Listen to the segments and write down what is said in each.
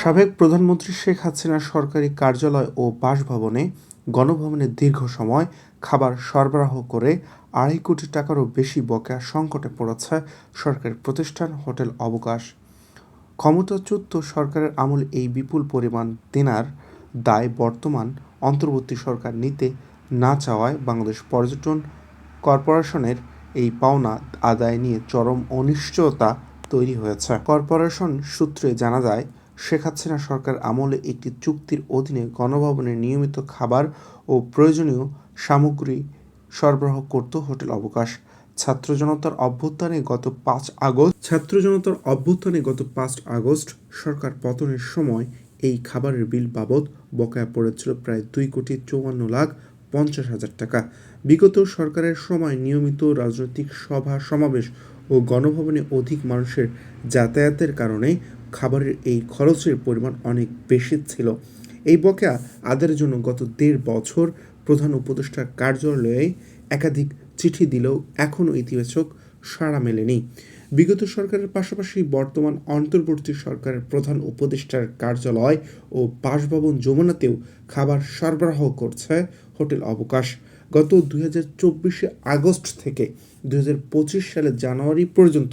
সাবেক প্রধানমন্ত্রী শেখ হাসিনার সরকারি কার্যালয় ও বাসভবনে গণভবনে দীর্ঘ সময় খাবার সরবরাহ করে আড়াই কোটি টাকারও বেশি বকেয়া সংকটে পড়েছে সরকারি প্রতিষ্ঠান হোটেল অবকাশ। ক্ষমতাচ্যুত সরকারের আমল এই বিপুল পরিমাণ দেনার দায় বর্তমান অন্তর্বর্তী সরকার নিতে না চাওয়ায় বাংলাদেশ পর্যটন কর্পোরেশনের এই পাওনা আদায় নিয়ে চরম অনিশ্চয়তা তৈরি হয়েছে। কর্পোরেশন সূত্রে জানা যায়, শেখ হাসিনা সরকার আমলে একটি চুক্তির অধীনে গণভবনে নিয়মিত খাবার ও প্রয়োজনীয় সামগ্রী সরবরাহ করত হোটেল অবকাশ। ছাত্র জনতার অভ্যুত্থানে গত পাঁচ আগস্ট ছাত্র জনতার অভ্যুত্থানে গত পাঁচ আগস্ট সরকার পতনের সময় এই খাবারের বিল বাবদ বকেয়া পড়েছিল প্রায় দুই কোটি চৌয়ান্ন লাখ পঞ্চাশ হাজার টাকা। বিগত সরকারের সময় নিয়মিত রাজনৈতিক সভা সমাবেশ ও গণভবনে অধিক মানুষের যাতায়াতের কারণে খাবারের এই খরচের পরিমাণ অনেক বেশি ছিল। এই বকেয়া আদায়ের জন্য গত দেড় বছর প্রধান উপদেষ্টার কার্যালয়ে একাধিক চিঠি দিলেও এখনও ইতিবাচক সাড়া মেলেনি। বিগত সরকারের পাশাপাশি বর্তমান অন্তর্বর্তী সরকারের প্রধান উপদেষ্টার কার্যালয় ও বাসভবন যমুনাতেও খাবার সরবরাহ করছে হোটেল অবকাশ। গত দুই হাজার চব্বিশে আগস্ট থেকে দুই হাজার পঁচিশ সালের জানুয়ারি পর্যন্ত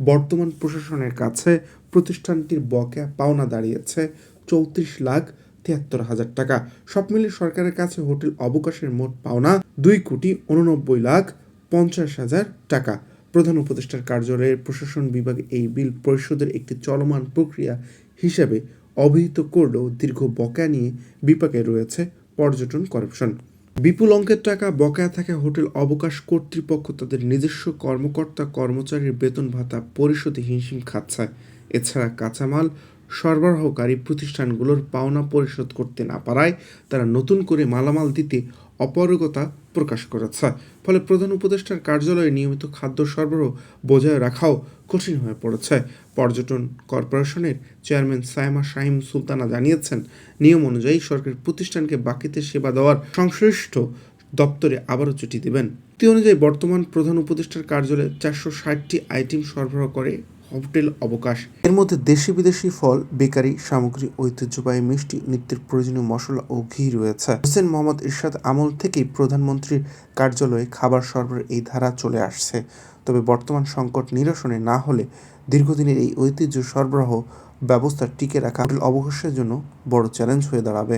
বর্তমান প্রশাসনের কাছে প্রতিষ্ঠানটির বকেয়া পাওনা দাঁড়িয়েছে চৌত্রিশ লাখ তিয়াত্তর হাজার টাকা। সব মিলে সরকারের কাছে হোটেল অবকাশের মোট পাওনা দুই কোটি উননব্বই লাখ পঞ্চাশ হাজার টাকা। প্রধান উপদেষ্টার কার্যালয়ের প্রশাসন বিভাগ এই বিল পরিশোধের একটি চলমান প্রক্রিয়া হিসেবে অভিহিত করলেও দীর্ঘ বকেয়া নিয়ে বিপাকে রয়েছে পর্যটন কর্পোরেশন। বিপুল অঙ্কের টাকা বকেয়া থাকা হোটেল অবকাশ কর্তৃপক্ষ, তাদের নিজস্ব কর্মকর্তা কর্মচারীর বেতন ভাতা পরিশোধে হিমশিম খাচ্ছে। এছাড়া কাঁচামাল, সরবরাহকারী প্রতিষ্ঠানগুলোর পাওনা পরিশোধ করতে না পারায় তারা নতুন করে মালামাল দিতে অপারগতা প্রকাশ করেছে। ফলে প্রধান উপদেষ্টার কার্যালয়ে নিয়মিত খাদ্য সরবরাহ বজায় রাখাও কঠিন হয়ে পড়েছে। পর্যটন কর্পোরেশনের চেয়ারম্যান সায়মা শাহিম সুলতানা জানিয়েছেন, নিয়ম অনুযায়ী সরকারি প্রতিষ্ঠানকে বাকিতে সেবা দেওয়ার সংশ্লিষ্ট দপ্তরে আবারও চিঠি দেবেন। তি অনুযায়ী বর্তমান প্রধান উপদেষ্টার কার্যালয়ে চারশো ষাটটি আইটেম সরবরাহ করে হোটেল অবকাশ। এর মধ্যে দেশি বিদেশি ফল, বেকারি, সামগ্রী, ঐতিহ্যবাহী মিষ্টি, নিত্যের প্রয়োজনীয় মশলা ও ঘি রয়েছে। হোসেন মোহাম্মদ ইরশাদ আমল থেকেই প্রধানমন্ত্রীর কার্যালয়ে খাবার সরবরাহের এই ধারা চলে আসছে। তবে বর্তমান সংকট নিরসনে না হলে দীর্ঘদিনের এই ঐতিহ্য সরবরাহ ব্যবস্থা টিকে রাখা অবকাশের জন্য বড় চ্যালেঞ্জ হয়ে দাঁড়াবে।